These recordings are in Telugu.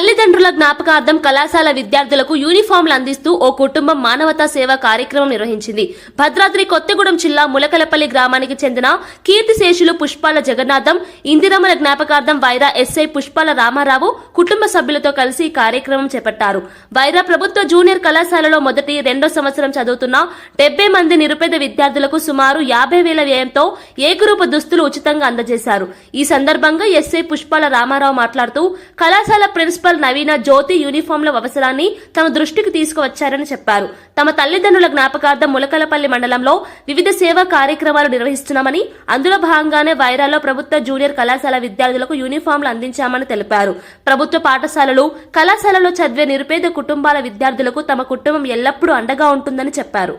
తల్లిదండ్రుల జ్ఞాపకార్థం కళాశాల విద్యార్థులకు యూనిఫామ్లు అందిస్తూ ఓ కుటుంబం మానవతా సేవ కార్యక్రమం నిర్వహించింది. భద్రాద్రి కొత్తగూడెం జిల్లా ములకలపల్లి గ్రామానికి చెందిన కీర్తిశేషులు పుష్పాల జగన్నాథం ఇందిరమ్మల జ్ఞాపకార్థం వైరా ఎస్ఐ పుష్పాల రామారావు కుటుంబ సభ్యులతో కలిసి ఈ కార్యక్రమం చేపట్టారు. వైరా ప్రభుత్వ జూనియర్ కళాశాలలో మొదటి రెండో సంవత్సరం చదువుతున్న డెబ్బై మంది నిరుపేద విద్యార్థులకు సుమారు యాభై వేల వ్యయంతో ఏకరూప దుస్తులు ఉచితంగా అందజేశారు. ఈ సందర్భంగా ఎస్ఐ పుష్పాల రామారావు మాట్లాడుతూ కళాశాల ప్రిన్సిపల్ నవీన జ్యోతి యూనిఫామ్ల అవసరాన్ని తమ దృష్టికి తీసుకువచ్చారని చెప్పారు. తమ తల్లిదండ్రుల జ్ఞాపకార్థం ములకలపల్లి మండలంలో వివిధ సేవా కార్యక్రమాలు నిర్వహిస్తున్నామని అందులో భాగంగానే వైరాలో ప్రభుత్వ జూనియర్ కళాశాల విద్యార్థులకు యూనిఫామ్లు అందించామని తెలిపారు. ప్రభుత్వ పాఠశాలలు కళాశాలలో చదివే నిరుపేద కుటుంబాల విద్యార్థులకు తమ కుటుంబం ఎల్లప్పుడూ అండగా ఉంటుందని చెప్పారు.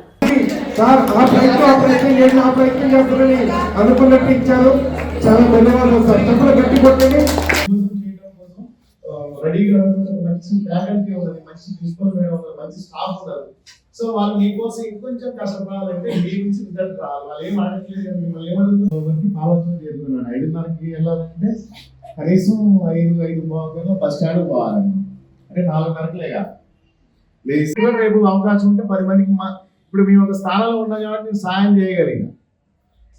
సార్ ఆ ప్రయత్నం ఆ ప్రయత్నం ఆ ప్రయత్నం అనుకున్నట్టు ఇచ్చారు. చాలా ధన్యవాదాలు సార్. తప్పులు గట్టి కొట్టండి చేయడం కోసం ఆ, రెడీగా ఉన్నటువంటి ఒక మంచి ఫ్యాకల్టీ ఉన్నది మంచి ప్రిన్సిపల్ మేడం మంచి స్టాఫ్ ఉన్నారు సో వాళ్ళు మీకోసం ఇంకొంచెం కష్టపడాలంటే మీ నుంచి రిజల్ట్ రావాలి. వాళ్ళు ఏం అడగట్లేదు మిమ్మల్ని ఏమడుగుతున్నారు ఆలోచన ఐదున్నరకి వెళ్ళాలంటే కనీసం ఐదు ఐదు బాగా బస్ స్టాండ్ పోవాలి అంటే నాలుగున్నరకి లేగా లేదు రేపు అవకాశం ఉంటే పది మందికి మా ఇప్పుడు మేము ఒక స్థానంలో ఉన్నాం కాబట్టి మేము సాయం చేయగలిగిన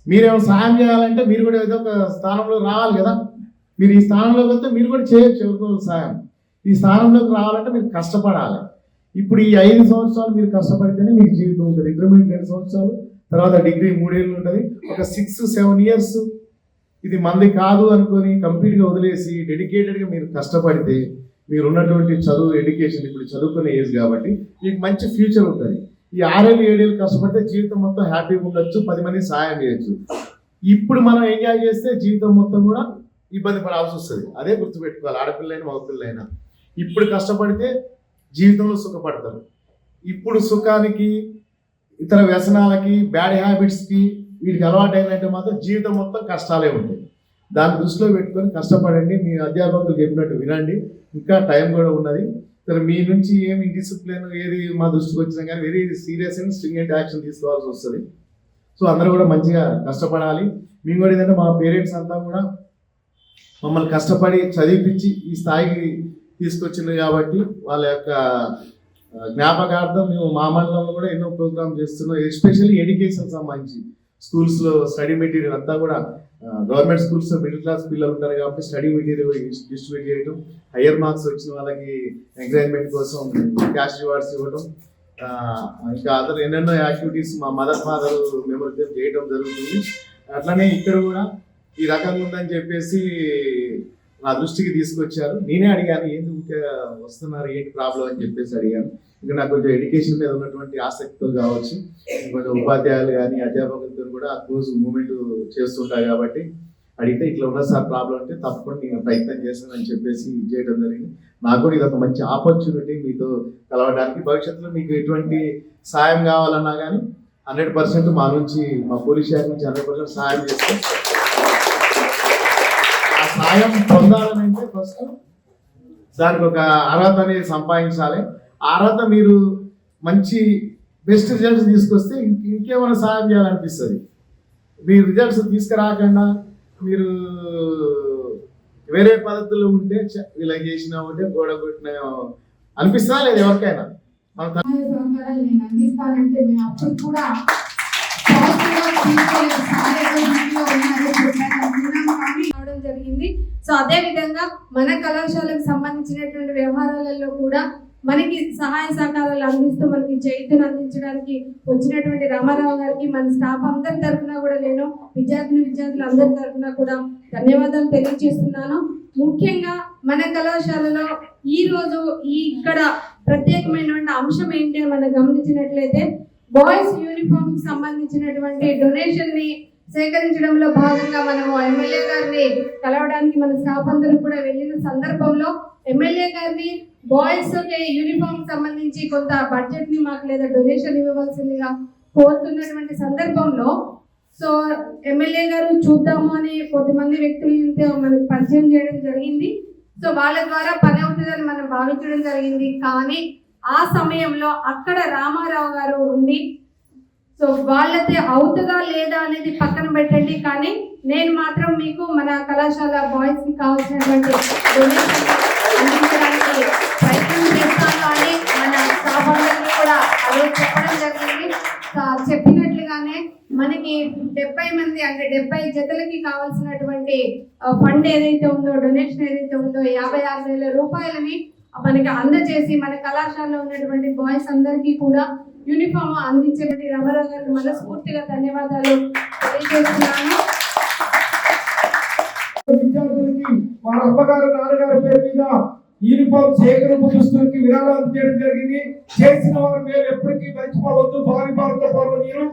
మీరేమో సాయం చేయాలంటే మీరు కూడా ఏదో ఒక స్థానంలో రావాలి కదా. మీరు ఈ స్థానంలోకి వస్తే మీరు కూడా చేయొచ్చు ఎవరికో సాయం. ఈ స్థానంలోకి రావాలంటే మీరు కష్టపడాలి. ఇప్పుడు ఈ ఐదు సంవత్సరాలు మీరు కష్టపడితేనే మీకు జీవితం ఉంటుంది. ఇంటర్మీడియట్ రెండు సంవత్సరాలు తర్వాత డిగ్రీ మూడేళ్ళు ఉంటుంది. ఒక సిక్స్ సెవెన్ ఇయర్స్ ఇది మంది కాదు అనుకొని కంప్లీట్గా వదిలేసి డెడికేటెడ్గా మీరు కష్టపడితే మీరు ఉన్నటువంటి చదువు ఎడ్యుకేషన్ ఇప్పుడు చదువుకునే ఏజ్ కాబట్టి మీకు మంచి ఫ్యూచర్ ఉంటుంది. ఈ ఆరేళ్ళు ఏడేళ్ళు కష్టపడితే జీవితం మొత్తం హ్యాపీగా ఉండొచ్చు పది మంది సాయం చేయొచ్చు. ఇప్పుడు మనం ఎంజాయ్ చేస్తే జీవితం మొత్తం కూడా ఇబ్బంది పడాల్సి వస్తుంది. అదే గుర్తుపెట్టుకోవాలి. ఆడపిల్లైనా మగపిల్లైనా. ఇప్పుడు కష్టపడితే జీవితంలో సుఖపడతారు. ఇప్పుడు సుఖానికి ఇతర వ్యసనాలకి బ్యాడ్ హ్యాబిట్స్కి వీటికి అలవాటు అయినట్టు మాత్రం జీవితం మొత్తం కష్టాలే ఉంటాయి. దాన్ని దృష్టిలో పెట్టుకొని కష్టపడండి మీ అధ్యాపకులు చెప్పినట్టు వినండి. ఇంకా టైం కూడా ఉన్నది. సరే మీ నుంచి ఏమి డిసిప్లిన్ ఏది మా దృష్టికి వచ్చినా కానీ very serious and stringent action తీసుకోవాల్సి వస్తుంది. సో అందరూ కూడా మంచిగా కష్టపడాలి. మేము కూడా ఏంటంటే మా పేరెంట్స్ అంతా కూడా మమ్మల్ని కష్టపడి చదివిపించి ఈ స్థాయికి తీసుకొచ్చింది కాబట్టి వాళ్ళ యొక్క జ్ఞాపకార్థం మేము మా మండలంలో కూడా ఎన్నో ప్రోగ్రామ్ చేస్తున్నాం ఎస్పెషల్లీ ఎడ్యుకేషన్ సంబంధించి. స్కూల్స్లో స్టడీ మెటీరియల్ అంతా కూడా గవర్నమెంట్ స్కూల్స్లో మిడిల్ క్లాస్ పిల్లలు ఉంటారు కాబట్టి స్టడీ మెటీరియల్ డిస్ట్రిబ్యూట్ చేయడం హయ్యర్ మార్క్స్ వచ్చిన వాళ్ళకి ఎంకరేజ్మెంట్ కోసం క్యాష్ రివార్డ్స్ ఇవ్వడం ఇంకా అదర్ ఎన్నెన్నో యాక్టివిటీస్ మా మదర్ ఫాదర్ మెమరీ చేయడం జరుగుతుంది. అట్లనే ఇక్కడ కూడా ఈ రకంగా ఉందని చెప్పేసి నా దృష్టికి తీసుకొచ్చారు. నేనే అడిగాను ఏంది వస్తున్నారు? ఏంటి ప్రాబ్లం అని చెప్పేసి అడిగాను. ఇంకా నాకు కొంచెం ఎడ్యుకేషన్ మీద ఉన్నటువంటి ఆసక్తితో కావచ్చు కొంచెం ఉపాధ్యాయులు కానీ అధ్యాపకులతో కూడా ఆ క్లోజ్ మూమెంట్ చేస్తుంటారు కాబట్టి అడిగితే ఇట్లా ఉన్న సార్ ప్రాబ్లం అంటే తప్పకుండా నేను ప్రయత్నం చేస్తానని చెప్పేసి ఇది చేయడం జరిగింది. నాకు కూడా ఇది ఒక మంచి ఆపర్చునిటీ మీతో కలవడానికి. భవిష్యత్తులో మీకు ఎటువంటి సాయం కావాలన్నా కానీ హండ్రెడ్ పర్సెంట్ మా నుంచి మా పోలీస్ శాఖ నుంచి హండ్రెడ్ పర్సెంట్ సాయం చేస్తాం. సాయం పొందాలంటే ఫస్ట్ దానికి ఒక అర్హత అనేది సంపాదించాలి. ఆ అర్హత మీరు మంచి బెస్ట్ రిజల్ట్స్ తీసుకొస్తే ఇంకేమైనా సాయం చేయాలనిపిస్తుంది. మీరు రిజల్ట్స్ తీసుకురాకుండా మీరు వేరే పద్ధతులు ఉంటే ఇలా చేసినా ఉంటే గోడ కొట్టినా అనిపిస్తుందా లేదు ఎవరికైనా? మన అందిస్తానంటే మేము అప్పుడు కూడా సో అదే విధంగా మన కళాశాలకు సంబంధించినటువంటి వ్యవహారాలలో కూడా మనకి సహాయ సహకారాలు అందిస్తూ మనకి చైతన్యం అందించడానికి వచ్చినటువంటి రామారావు గారికి మన స్టాఫ్ అందరి తరఫున కూడా నేను విద్యార్థిని విద్యార్థులు అందరి తరఫున కూడా ధన్యవాదాలు తెలియజేస్తున్నాను. ముఖ్యంగా మన కళాశాలలో ఈ రోజు ఈ ఇక్కడ ప్రత్యేకమైనటువంటి అంశం ఏంటి అని మనం గమనించినట్లయితే బాయ్స్ యూనిఫామ్ సంబంధించినటువంటి డొనేషన్ని సేకరించడంలో భాగంగా మనము ఎమ్మెల్యే గారిని కలవడానికి మన స్టాఫ్ అందరూ కూడా వెళ్ళిన సందర్భంలో ఎమ్మెల్యే గారిని బాయ్స్ యూనిఫామ్ సంబంధించి కొంత బడ్జెట్ని మాకు లేదా డొనేషన్ ఇవ్వవలసిందిగా కోరుతున్నటువంటి సందర్భంలో సో ఎమ్మెల్యే గారు చూద్దాము అని కొద్దిమంది వ్యక్తులతో మనకు పరిచయం చేయడం జరిగింది. సో వాళ్ళ ద్వారా పని అవుతుందని మనం భావించడం జరిగింది. కానీ ఆ సమయంలో అక్కడ రామారావు గారు ఉండి సో వాళ్ళది అవుతుందా లేదా అనేది పక్కన పెట్టండి. కానీ నేను మాత్రం మీకు మన కళాశాల బాయ్స్కి కావాల్సినటువంటి అందించడానికి ప్రయత్నం చేస్తాను. అని మన కూడా అదే చెప్పడం జరిగింది. చెప్పినట్లుగానే మనకి డెబ్బై మంది అంటే డెబ్బై జతలకి కావాల్సినటువంటి ఫండ్ ఏదైతే ఉందో డొనేషన్ ఏదైతే ఉందో యాభై ఆరు వేల రూపాయలని మనకి అందజేసి మన కళాశాలలో ఉన్నటువంటి బాయ్స్ అందరికీ కూడా యూనిఫామ్ అందించేటువంటి రమరావు గారికి మనస్ఫూర్తిగా ధన్యవాదాలు తెలియజేస్తున్నాను విద్యార్థులకి వాళ్ళ అమ్మగారు నాన్నగారి పేరు మీద యూనిఫామ్ సేకరింపు దుస్తులకి విరాళాలు చేయడం జరిగింది చేసిన వారు మేము ఎప్పటికీ మర్చిపోవద్దు భావి భారత పౌరులు మీరు